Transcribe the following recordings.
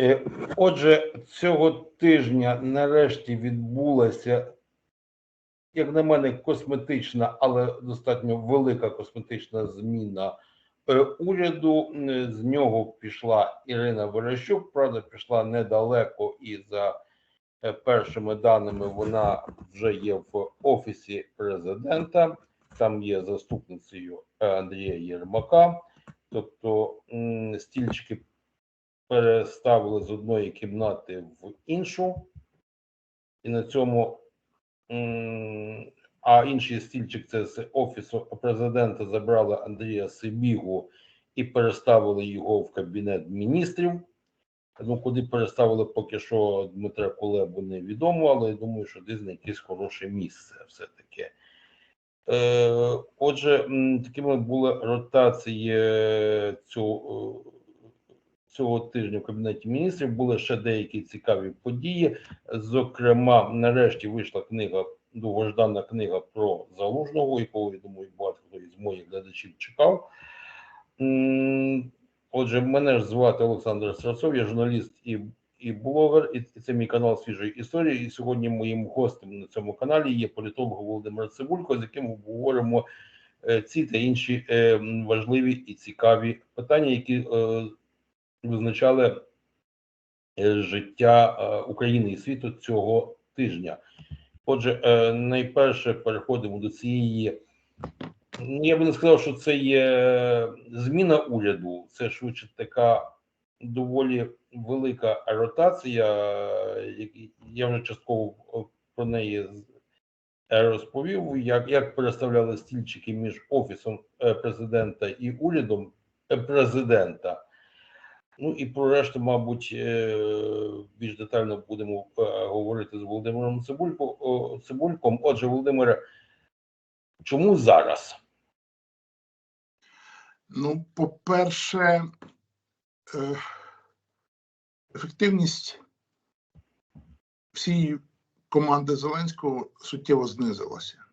Е, Отже, цього тижня нарешті відбулася, як на мене, косметична, але достатньо велика косметична зміна е, уряду. З нього пішла Ірина Верещук. Правда, пішла недалеко, і за е, першими даними вона вже є в офісі президента. Там є заступницею Андрія Єрмака. Тобто стільчики переставили з одної кімнати в іншу, і на цьому, а інший стільчик це з офісу президента забрали Андрія Сибігу і переставили його в кабінет міністрів. Ну, куди переставили поки що Дмитра Кулебу невідомо, але я думаю, що десь на якесь хороше місце все-таки. Е, отже, такими були ротації е, цього, тижня в Кабінеті міністрів. Були ще деякі цікаві події. Зокрема, нарешті вийшла книга, довгождана книга про залужного, якого, я думаю, багато хто із моїх глядачів чекав. Отже, мене ж звати Олександр Страцов, я журналіст і, і блогер, і це мій канал свіжої історії. І сьогодні моїм гостем на цьому каналі є політолог Володимир Цибулько, з яким обговоримо е, ці та інші е, важливі і цікаві питання, які е, визначали е, життя е, України і світу цього тижня. Отже, е, найперше переходимо до цієї. ну, Я би не сказав, що це є зміна уряду. Це швидше така доволі велика ротація. Я вже частково про неї розповів, як, як переставляли стільчики між офісом президента і урядом президента. Ну і про решту, мабуть, е, більш детально будемо е, говорити з Володимиром Цибульком. Отже, Володимире, чому зараз? Ну, по-перше, е, ефективність всієї команди Зеленського суттєво знизилася.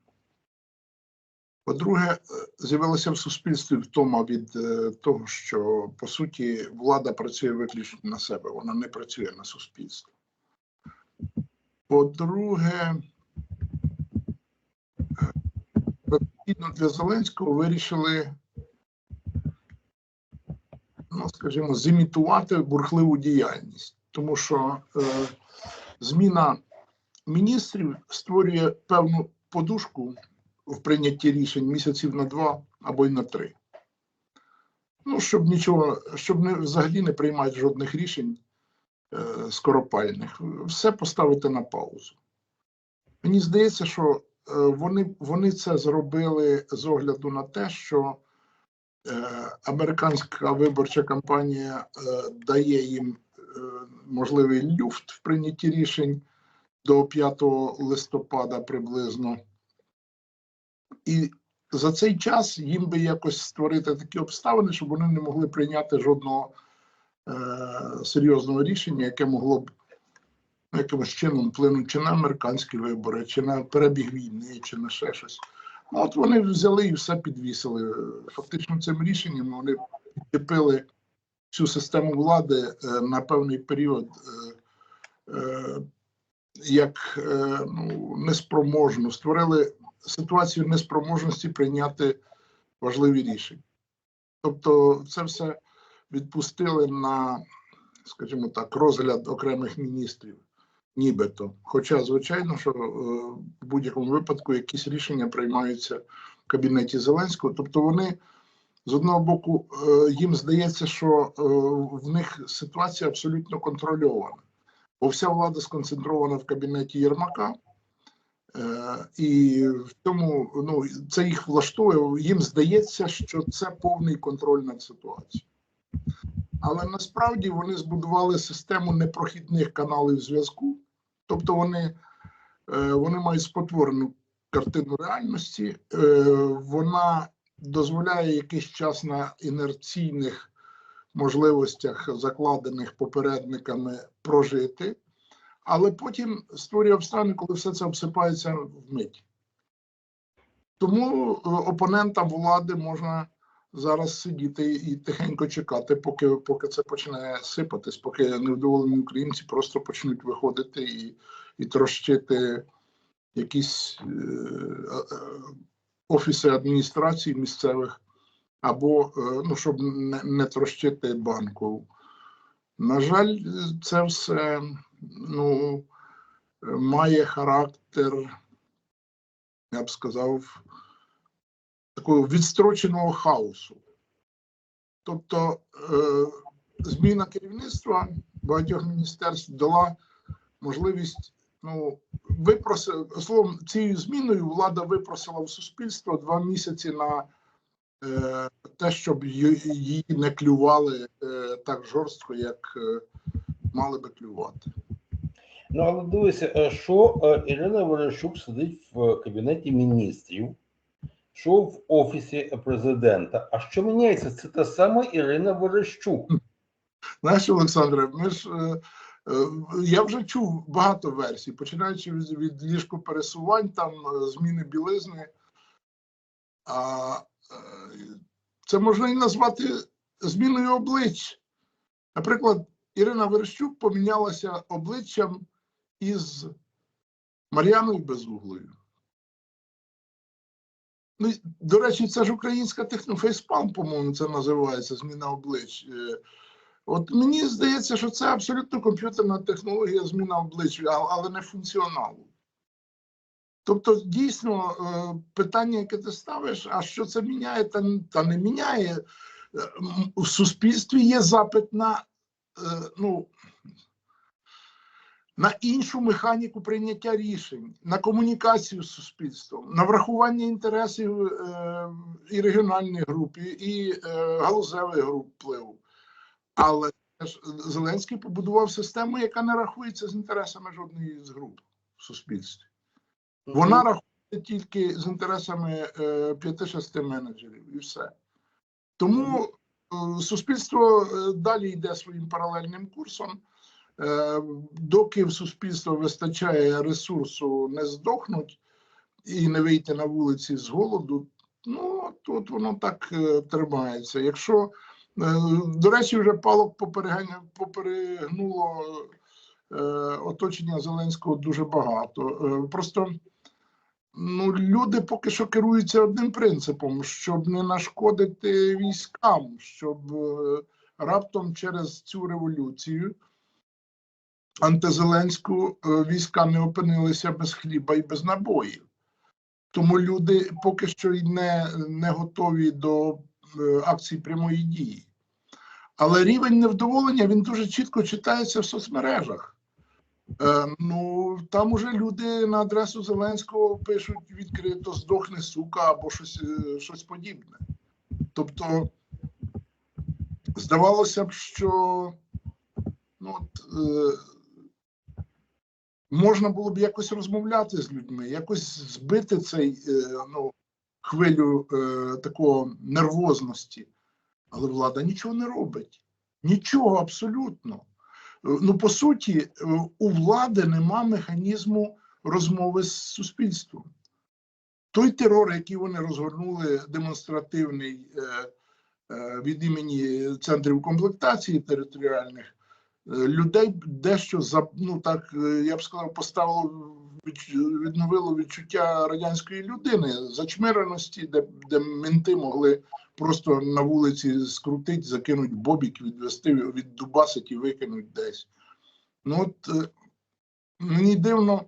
По-друге, е, з'явилася в суспільстві втома від е, того, що по суті влада працює виключно на себе, вона не працює на суспільство. По-друге, е, для Зеленського вирішили ну, скажімо, зімітувати бурхливу діяльність, тому що е, зміна міністрів створює певну подушку в прийнятті рішень місяців на два або й на три. Ну, щоб нічого, щоб не взагалі не приймати жодних рішень е, скоропальних, все поставити на паузу. Мені здається, що е, вони, вони це зробили з огляду на те, що Е, американська виборча кампанія е, дає їм е, можливий люфт в прийнятті рішень до 5 листопада приблизно. І за цей час їм би якось створити такі обставини, щоб вони не могли прийняти жодного е, серйозного рішення, яке могло б якимось чином вплинути чи на американські вибори, чи на перебіг війни, чи на ще щось. Ну, от вони взяли і все підвісили. Фактично, цим рішенням вони підчепили всю систему влади е, на певний період е, е, як е, ну, неспроможну, створили ситуацію неспроможності прийняти важливі рішення. Тобто, це все відпустили на, скажімо так, розгляд окремих міністрів нібито. Хоча, звичайно, що е, в будь-якому випадку якісь рішення приймаються в кабінеті Зеленського. Тобто вони з одного боку е, їм здається, що е, в них ситуація абсолютно контрольована, бо вся влада сконцентрована в кабінеті Єрмака. І в тому ну це їх влаштовує. Їм здається, що це повний контроль над ситуацією. Але насправді вони збудували систему непрохідних каналів зв'язку, тобто вони, е, вони мають спотворену картину реальності, е, вона дозволяє якийсь час на інерційних можливостях, закладених попередниками, прожити, але потім створює обставини, коли все це обсипається вмить. Тому е, опонентам влади можна зараз сидіти і тихенько чекати, поки, поки це почне сипатись, поки невдоволені українці просто почнуть виходити і, і трощити якісь е, е, офіси адміністрації місцевих, або е, ну, щоб не, не трощити банку. На жаль, це все ну, має характер, я б сказав, такого відстроченого хаосу. Тобто е, зміна керівництва багатьох міністерств дала можливість, ну, випросив, словом, цією зміною влада випросила в суспільство два місяці на е, те, щоб її не клювали е, так жорстко, як мали би клювати. Ну, але дивися, е, що е, Ірина Верещук сидить в кабінеті міністрів, що в офісі президента. А що міняється? Це та сама Ірина Верещук. Знаєш, Олександре, ми ж е, е, я вже чув багато версій, починаючи від, від ліжкопересувань, там е, зміни білизни. А е, це можна і назвати зміною облич. Наприклад, Ірина Верещук помінялася обличчям із Мар'яною Безуглою. Ну, до речі, це ж українська технофейспалм, по-моєму, це називається зміна облич. Е, От мені здається, що це абсолютно комп'ютерна технологія зміна облич, але не функціоналу. Тобто, дійсно, е, питання, яке ти ставиш, а що це міняє, та, не міняє. Е, м, У суспільстві є запит на, е, ну, на іншу механіку прийняття рішень, на комунікацію з суспільством, на врахування інтересів е, і регіональних груп, і, е, галузевих груп впливу. Але Зеленський побудував систему, яка не рахується з інтересами жодної з груп в суспільстві. Вона рахується тільки з інтересами е, п'яти-шести менеджерів і все. Тому е, суспільство е, далі йде своїм паралельним курсом. Е, доки в суспільство вистачає ресурсу не здохнуть і не вийти на вулиці з голоду, ну тут воно так е, тримається. Якщо Е, До речі, вже палок поперегнуло е, оточення Зеленського дуже багато. Е, Просто ну, люди поки що керуються одним принципом: щоб не нашкодити військам, щоб е, раптом через цю революцію антизеленську е, війська не опинилися без хліба і без набоїв. Тому люди поки що й не, не готові до е, акцій прямої дії. Але рівень невдоволення він дуже чітко читається в соцмережах. Е, ну там уже люди на адресу Зеленського пишуть відкрито здохне сука або щось, е, щось подібне. Тобто, здавалося б, що ну, от, е, можна було б якось розмовляти з людьми, якось збити цей е, ну, хвилю е, такого нервозності. Але влада нічого не робить. Нічого абсолютно. Е, Ну, по суті, е, у влади нема механізму розмови з суспільством. Той терор, який вони розгорнули, демонстративний е, від імені центрів комплектації територіальних, людей дещо ну так, я б сказав, поставило відновило відчуття радянської людини, зачмиреності, де, де менти могли просто на вулиці скрутить, закинуть бобік, відвести, віддубасить і викинуть десь. Ну от е, мені дивно,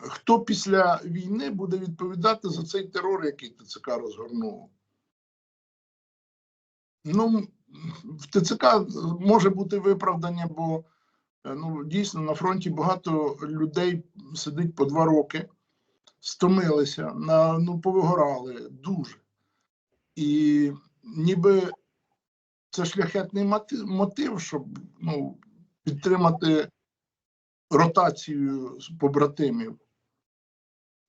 хто після війни буде відповідати за цей терор, який ТЦК розгорнув. Ну, в ТЦК може бути виправдання, бо е, ну, дійсно на фронті багато людей сидить по два роки, стомилися, на, ну, повигорали дуже. І ніби це шляхетний мотив, щоб ну, підтримати ротацію побратимів.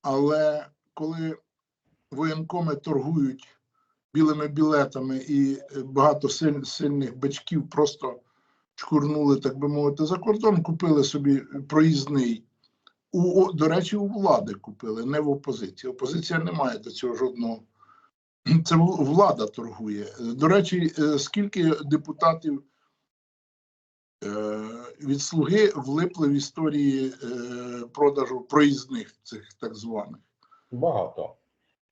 Але коли воєнкоми торгують білими білетами і багато сильних бичків просто чкурнули, так би мовити, за кордон, купили собі проїзний. У, до речі, у влади купили, не в опозиції. Опозиція не має до цього жодного Це влада торгує. До речі, е, скільки депутатів е, від слуги влипли в історії е, продажу проїзних цих так званих? Багато.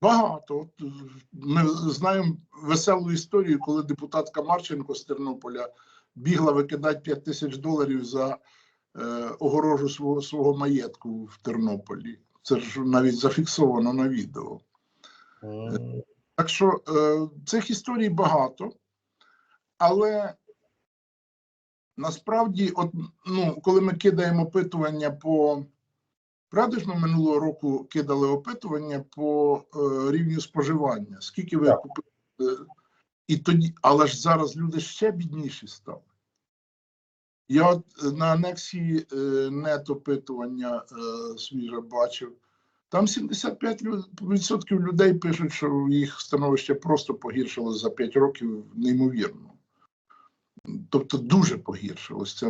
Багато. От, е, Ми знаємо веселу історію, коли депутатка Марченко з Тернополя бігла викидати 5 тисяч доларів за е, огорожу свого, свого маєтку в Тернополі. Це ж навіть зафіксовано на відео. Так що е, цих історій багато, але насправді, от, ну, коли ми кидаємо опитування по. Правда ж ми минулого року кидали опитування по е, рівню споживання. Скільки ви Так. купили? І тоді, але ж зараз люди ще бідніші стали. Я от на анексії е, нет опитування е, свіже бачив. Там 75% людей пишуть, що їх становище просто погіршилось за 5 років неймовірно. Тобто дуже погіршилось. Це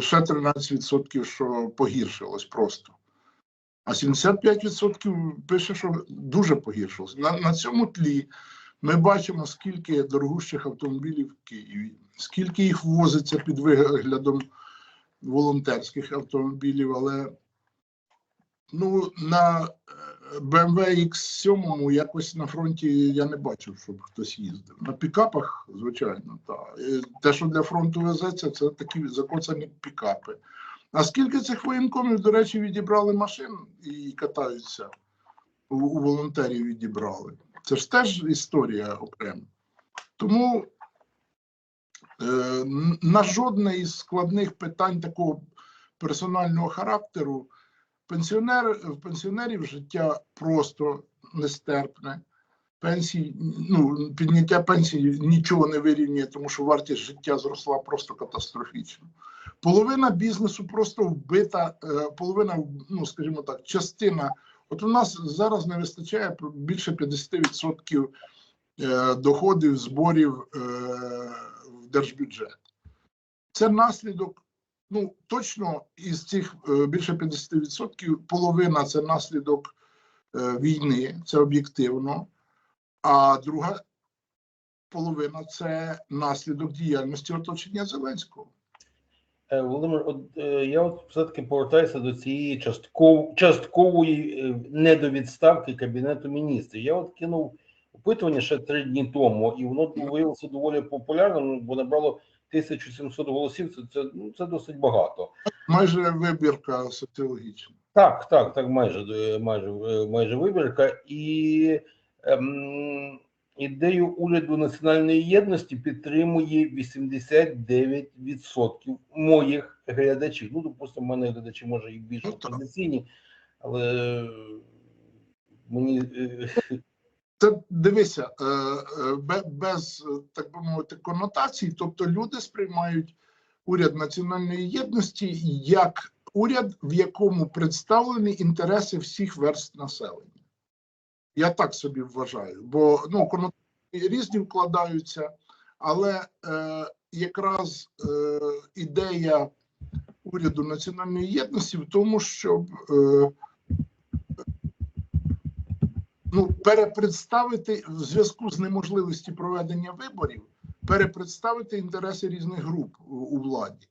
ще 13%, що погіршилось просто. А 75% пише, що дуже погіршилось. На, на цьому тлі ми бачимо, скільки дорогущих автомобілів в Києві, скільки їх ввозиться під виглядом волонтерських автомобілів, але ну, на е, BMW X7 якось на фронті я не бачив, щоб хтось їздив. На пікапах, звичайно, так. Те, що для фронту везеться, це такі закоцані пікапи. А скільки цих воєнкомів, до речі, відібрали машин і катаються у волонтерів відібрали? Це ж теж історія окрема. Тому е, на жодне із складних питань такого персонального характеру пенсіонер, в пенсіонерів життя просто нестерпне. Пенсії, ну, підняття пенсії нічого не вирівнює, тому що вартість життя зросла просто катастрофічно. Половина бізнесу просто вбита, е, половина, ну скажімо так, частина. От у нас зараз не вистачає більше 50% е, доходів, зборів е, в держбюджет. Це наслідок ну точно із цих е, більше 50% половина це наслідок е, війни, це об'єктивно, а друга половина це наслідок діяльності оточення Зеленського. Е, Володимир, от я от все-таки повертаюся до цієї частков, часткової недовідставки Кабінету міністрів. Я от кинув опитування ще три дні тому, і воно виявилося доволі популярним, бо набрало 1700 голосів. Це, це, ну, це досить багато. Майже вибірка соціологічна. Так, так, так, майже е, майже е, майже вибірка. І ем, ідею уряду національної єдності підтримує 89% моїх глядачів. Ну, допустимо, в мене глядачі може і більш Ну, опозиційні, але мені е, Це дивися, е, е, бе- без, е, так би мовити, конотацій. Тобто люди сприймають уряд національної єдності як уряд, в якому представлені інтереси всіх верств населення. Я так собі вважаю, бо ну, конотації різні вкладаються, але е, якраз е, ідея уряду національної єдності в тому, щоб е, ну, перепредставити в зв'язку з неможливістю проведення виборів, перепредставити інтереси різних груп у, владі.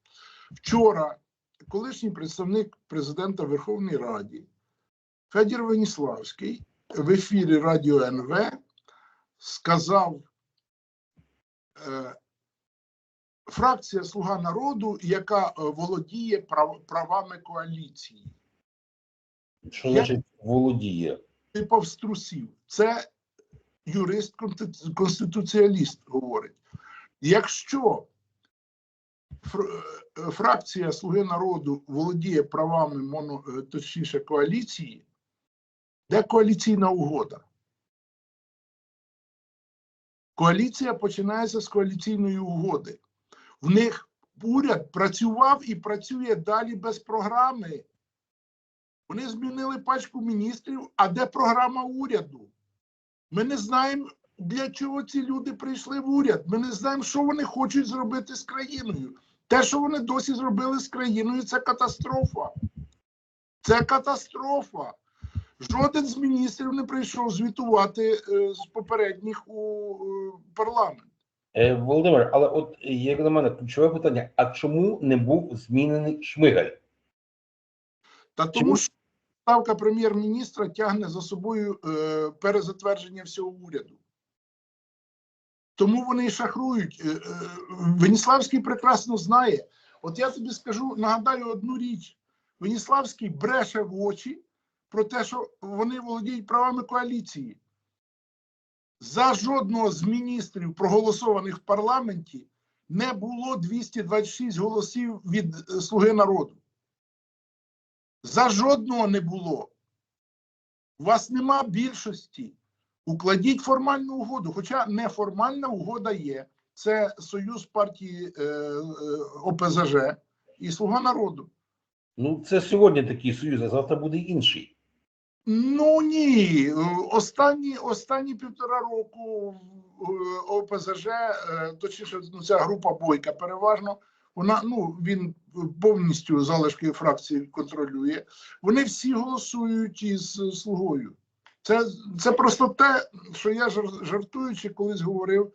Вчора колишній представник президента Верховної Раді Федір Веніславський в ефірі Радіо НВ сказав. Е, Фракція Слуга народу, яка е, володіє прав- правами коаліції. що значить володіє. Типу струсів. Це юрист конститу- конституціаліст говорить. Якщо е, фракція Слуги народу володіє правами моно, е, точніше коаліції, де коаліційна угода? Коаліція починається з коаліційної угоди. В них уряд працював і працює далі без програми. Вони змінили пачку міністрів, а де програма уряду? Ми не знаємо, для чого ці люди прийшли в уряд. Ми не знаємо, що вони хочуть зробити з країною. Те, що вони досі зробили з країною, це катастрофа. Це катастрофа. Жоден з міністрів не прийшов звітувати е, з попередніх у е, парламент. Е, Володимир, але от як на мене, ключове питання: а чому не був змінений Шмигаль? Та тому що ставка прем'єр-міністра тягне за собою е, перезатвердження всього уряду. Тому вони і шахрують. Е, е, Веніславський прекрасно знає. От я тобі скажу, нагадаю одну річ: Веніславський бреше в очі про те, що вони володіють правами коаліції. За жодного з міністрів, проголосованих в парламенті, не було 226 голосів від е, Слуги народу. За жодного не було. У вас нема більшості. Укладіть формальну угоду. Хоча неформальна угода є. Це союз партії е, е, ОПЗЖ і Слуга народу. Ну, це сьогодні такий союз, а завтра буде інший. Ну ні, останні, останні півтора року е, ОПЗЖ, е, точніше, ну, ця група Бойка переважно, вона ну він повністю залишки фракції контролює. Вони всі голосують із слугою. Це, це просто те, що я жар- жартуючи колись говорив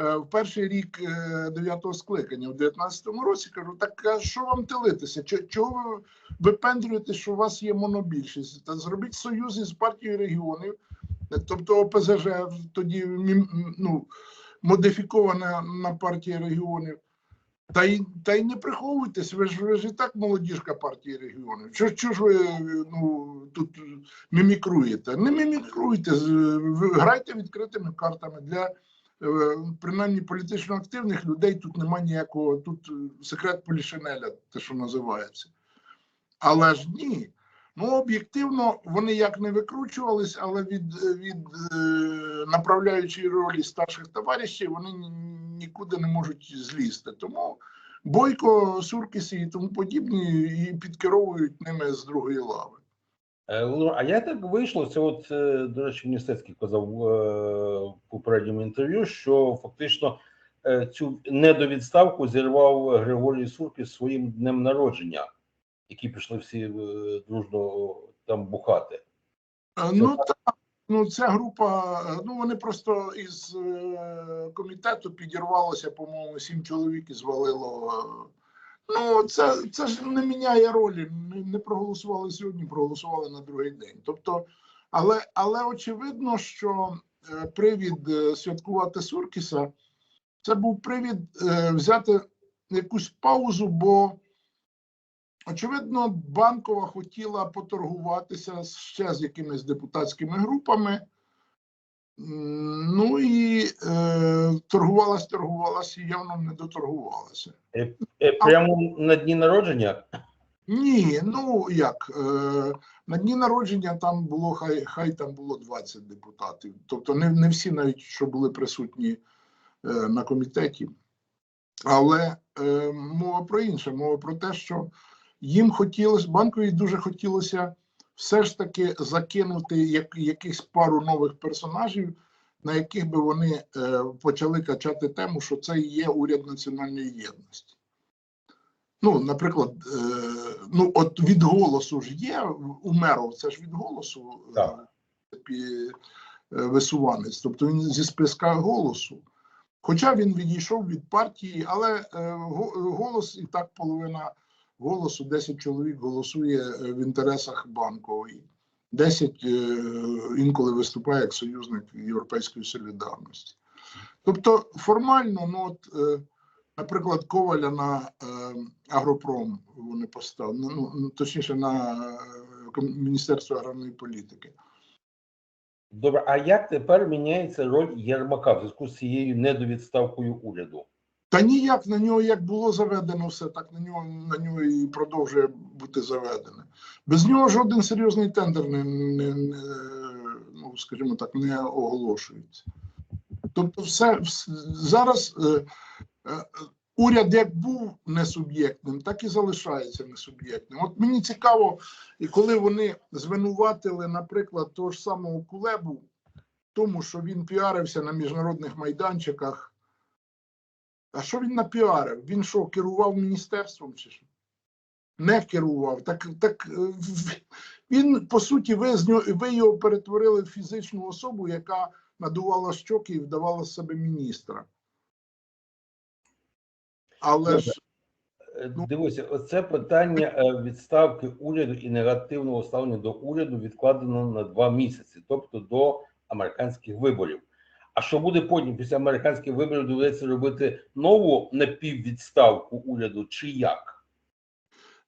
е, в перший рік е, дев'ятого скликання, в 19-му році, кажу: так а що вам телитися? Чого ви випендрюєте, що у вас є монобільшість? Та зробіть союз із партією регіонів, тобто ОПЗЖ тоді ну, модифікована на партії регіонів. Та й та й не приховуйтесь, ви ж ви ж і так молодіжка партії регіонів. Чого чого ж ви ну тут мімікруєте? Не мімікруйте, грайте відкритими картами для е, принаймні політично активних людей. Тут немає ніякого, тут е, секрет Полішинеля, те, що називається. Але ж ні. Ну, об'єктивно, вони як не викручувались, але від, від е, направляючої ролі старших товаришів вони нікуди не можуть злізти. Тому Бойко, Суркіси і тому подібні і підкеровують ними з другої лави. Е, а як так вийшло? Це от, е, до речі, Міністецький казав е, в попередньому інтерв'ю, що фактично цю недовідставку зірвав Григорій Суркіс своїм днем народження, які пішли всі дружно там бухати. Ну так, ну ця група, ну вони просто із е, комітету підірвалося, по-моєму, сім чоловік і звалило. Ну, це, це ж не міняє ролі. Не, проголосували сьогодні, проголосували на другий день. Тобто, але, але очевидно, що е, привід е, святкувати Суркіса це був привід взяти якусь паузу, бо Очевидно, банкова хотіла поторгуватися ще з якимись депутатськими групами. Ну і е, торгувалась, торгувалась і явно не доторгувалася. Е, Прямо на дні народження Ні, ну як е, на дні народження там було хай, хай там було 20 депутатів. Тобто не, не всі навіть що були присутні е, на комітеті. Але е, мова про інше, мова про те, що їм хотілося, банкові дуже хотілося все ж таки закинути як, якихось пару нових персонажів, на яких би вони е, почали качати тему, що це є уряд національної єдності. Ну, наприклад, е, ну от від голосу ж є у меров, це ж від голосу е, Так. е, висуванець, тобто він зі списка голосу. Хоча він відійшов від партії, але е, голос і так половина голосу, 10 чоловік голосує е, в інтересах банкової. 10 е, інколи виступає як союзник Європейської солідарності. Тобто формально, ну от, е, наприклад, Коваля на Агропром вони поставили, ну, ну, точніше на Міністерство аграрної політики. Добре, а як тепер міняється роль Єрмака в зв'язку з цією недовідставкою уряду? Та ніяк на нього як було заведено все, так на нього на нього і продовжує бути заведене. Без нього жоден серйозний тендер не, не, не ну, скажімо так, не оголошується. Тобто, все, вс- зараз е, е, уряд як був несуб'єктним, так і залишається несуб'єктним. От мені цікаво, і коли вони звинуватили, наприклад, того ж самого Кулебу, тому, що він піарився на міжнародних майданчиках. А що він напіарив? Він що, керував міністерством чи що? не керував. Так, так е, він, по суті, ви, з нього, ви його перетворили в фізичну особу, яка надувала щоки і вдавала з себе міністра. Але ж Е, Ну- Дивися, оце питання е, відставки уряду і негативного ставлення до уряду відкладено на два місяці, тобто до американських виборів. А що буде потім після американських виборів доведеться робити нову напіввідставку уряду, чи як?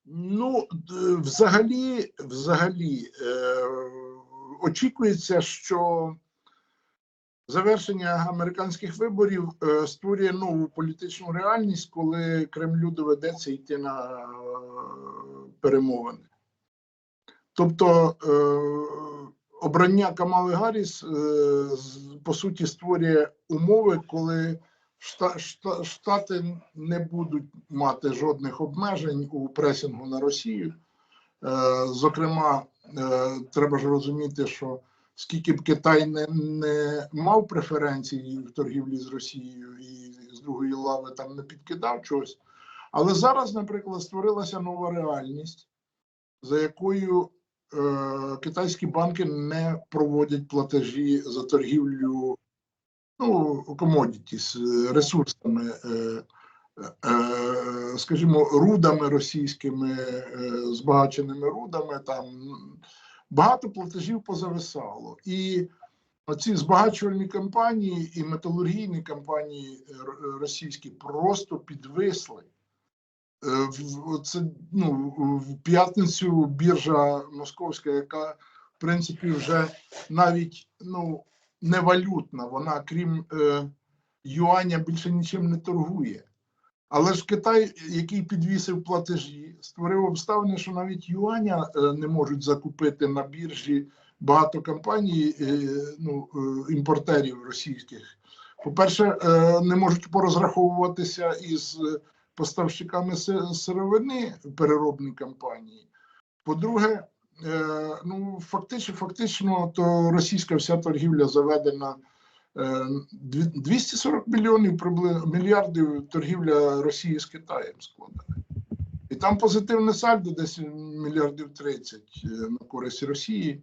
Ну, взагалі, взагалі, е, очікується, що завершення американських виборів е, створює нову політичну реальність, коли Кремлю доведеться йти на е, перемовини. Тобто е, обрання Камали Гарріс, е, по суті, створює умови, коли Шта- Шта- Штати не будуть мати жодних обмежень у пресингу на Росію. Е, Зокрема, е, треба ж розуміти, що скільки б Китай не, не мав преференцій в торгівлі з Росією і з другої лави там не підкидав чогось. Але зараз, наприклад, створилася нова реальність, за якою китайські банки не проводять платежі за торгівлю ну, комодітіс, ресурсами, е, е, скажімо, рудами російськими, е, збагаченими рудами, там багато платежів позависало. І оці збагачувальні компанії і металургійні компанії е, російські просто підвисли. Е, Це ну, в п'ятницю біржа московська, яка в принципі вже навіть ну, не валютна, вона крім е, юаня більше нічим не торгує. Але ж Китай, який підвісив платежі, створив обставини, що навіть юаня е, не можуть закупити на біржі багато компаній, е, ну, імпортерів російських. По-перше, е, не можуть порозраховуватися із поставщиками сировини переробні компанії. По-друге, е, ну фактично, фактично, то російська вся торгівля заведена. е, 240 мільйонів прибли- мільярдів торгівля Росії з Китаєм складає. І там позитивне сальдо десь мільярдів 30 е, на користь Росії.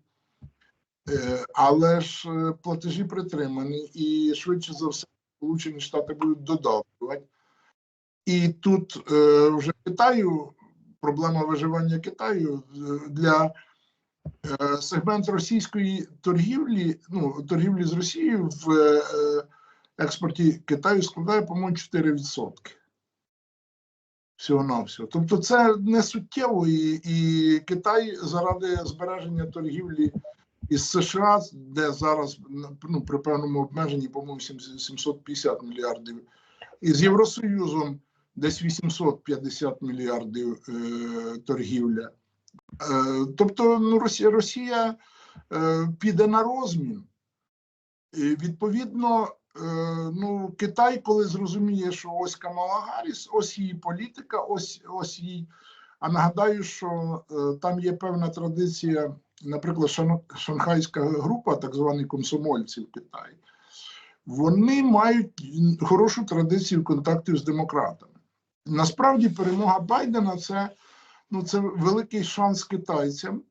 Е, Але ж е, платежі притримані, і швидше за все, Сполучені Штати будуть додавати. І тут е, вже Китаю проблема виживання Китаю е, для е, сегмент російської торгівлі, ну торгівлі з Росією в е, експорті Китаю складає, по-моєму, 4%. Всього на всього. Тобто, це не суттєво, і, і Китай заради збереження торгівлі із США, де зараз ну, при певному обмеженні, по-моєму, 750 мільярдів, і з Євросоюзом десь 850 мільярдів е, торгівля. Е, тобто, ну, Росія, Росія е, піде на розмін. І, відповідно, ну, Китай, коли зрозуміє, що ось Камала Гарріс, ось її політика, ось, ось її. А нагадаю, що там є певна традиція, наприклад, Шан- Шанхайська група, так звані комсомольці в вони мають хорошу традицію контактів з демократами. Насправді, перемога Байдена це, ну, це великий шанс китайцям,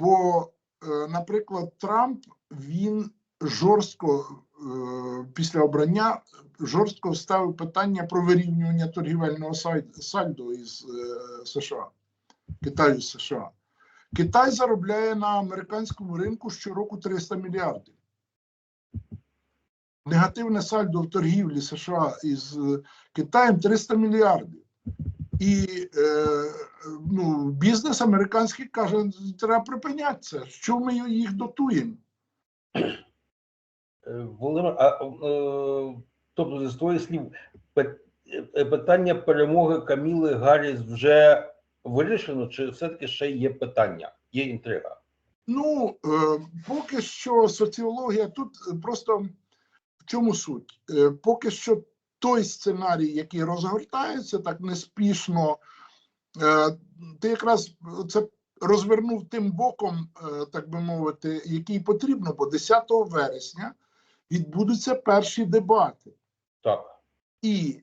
бо, е, наприклад, Трамп він жорстко е, після обрання жорстко ставив питання про вирівнювання торгівельного сальдо із е, США, Китаю з США. Китай заробляє на американському ринку щороку 300 мільярдів. Негативне сальдо в торгівлі США із е, Китаєм 300 мільярдів. І е, ну, бізнес американський каже, треба припиняти це. Що ми їх дотуємо? Е, Володимир, а е, тобто, з твоїх слів, е, питання перемоги Каміли Гарріс вже вирішено, чи все-таки ще є питання, є інтрига? Ну, е, поки що соціологія тут просто в чому суть? Е, поки що той сценарій, який розгортається так неспішно, е, ти якраз це розвернув тим боком, е, так би мовити, який потрібно, бо 10 вересня відбудуться перші дебати. Так. І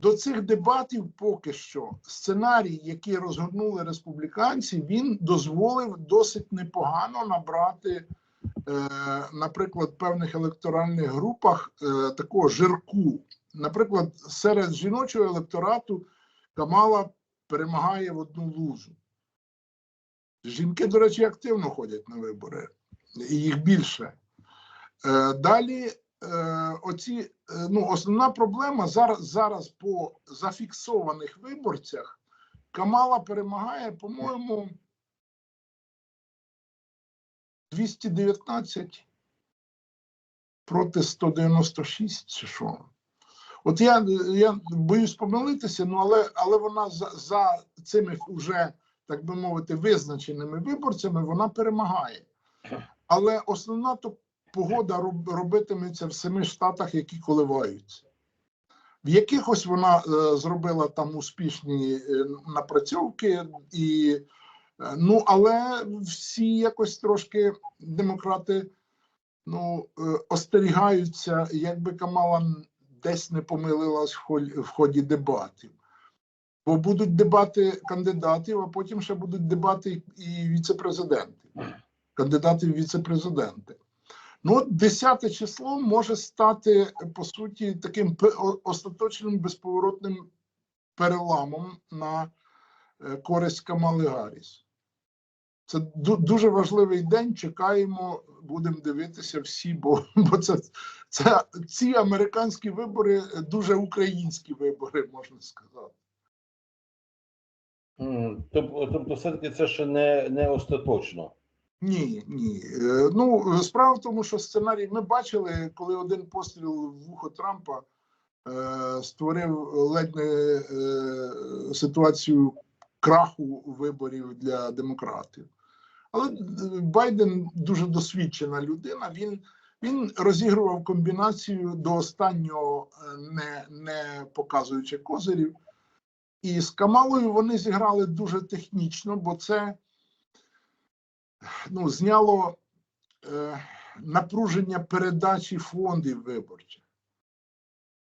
До цих дебатів поки що сценарій, який розгорнули республіканці, він дозволив досить непогано набрати, наприклад, в певних електоральних групах е, такого жирку. Наприклад, серед жіночого електорату Камала перемагає в одну лузу. Жінки, до речі, активно ходять на вибори, і їх більше. Е, Далі, е, оці, е, ну, основна проблема зараз, зараз по зафіксованих виборцях Камала перемагає, по-моєму, 219 проти 196 чи що. От я, я боюсь помилитися, ну але, але вона за, за цими вже, так би мовити, визначеними виборцями вона перемагає. Але основна то погода роб- робитиметься в семи штатах, які коливаються. В якихось вона е, зробила там успішні е, напрацьовки, і, ну, але всі якось трошки демократи ну, е, остерігаються, якби Камала десь не помилилась в ході, дебатів. Бо будуть дебати кандидатів, а потім ще будуть дебати і віцепрезидентів, кандидатів в віцепрезиденти. Ну, 10 число може стати по суті таким остаточним безповоротним переламом на е, користь Камали Гарріс. Це дуже важливий день. Чекаємо, будемо дивитися всі, бо, бо це, це ці американські вибори дуже українські вибори, можна сказати. Тобто, тобто все-таки це ще не, не остаточно. Ні, ні. Е, Ну, справа в тому, що сценарій ми бачили, коли один постріл в вухо Трампа е, створив ледь не е, ситуацію краху виборів для демократів. Але е, Байден дуже досвідчена людина. Він, він розігрував комбінацію до останнього, е, не, не показуючи козирів. І з Камалою вони зіграли дуже технічно, бо це ну, зняло е, напруження передачі фондів виборчих.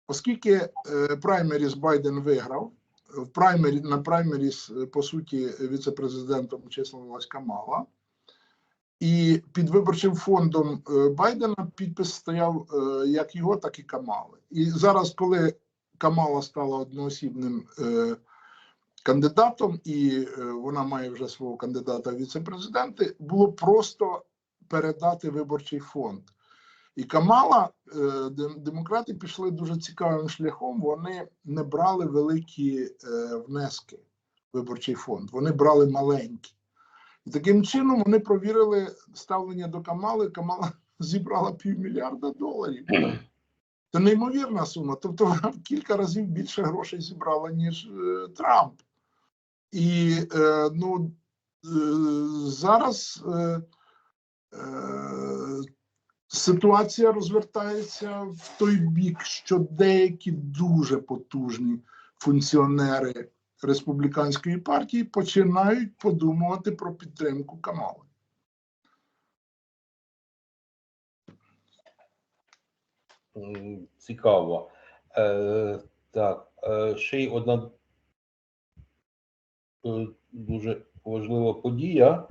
Оскільки е, праймеріс Байден виграв, в праймері, на праймеріс, е, по суті, віцепрезидентом числилась Камала, і під виборчим фондом е, Байдена підпис стояв е, як його, так і Камали. І зараз, коли Камала стала одноосібним е, кандидатом, і вона має вже свого кандидата в віце-президенти, було просто передати виборчий фонд. І Камала, е, демократи пішли дуже цікавим шляхом. Вони не брали великі е, внески в виборчий фонд, вони брали маленькі. І таким чином вони провірили ставлення до Камали. Камала зібрала півмільярда доларів. Це неймовірна сума. Тобто вона в кілька разів більше грошей зібрала, ніж е, Трамп. І ну, зараз е, ситуація розвертається в той бік, що деякі дуже потужні функціонери республіканської партії починають подумувати про підтримку Камали. Цікаво. Е, так, е, ще й одна е, дуже важлива подія.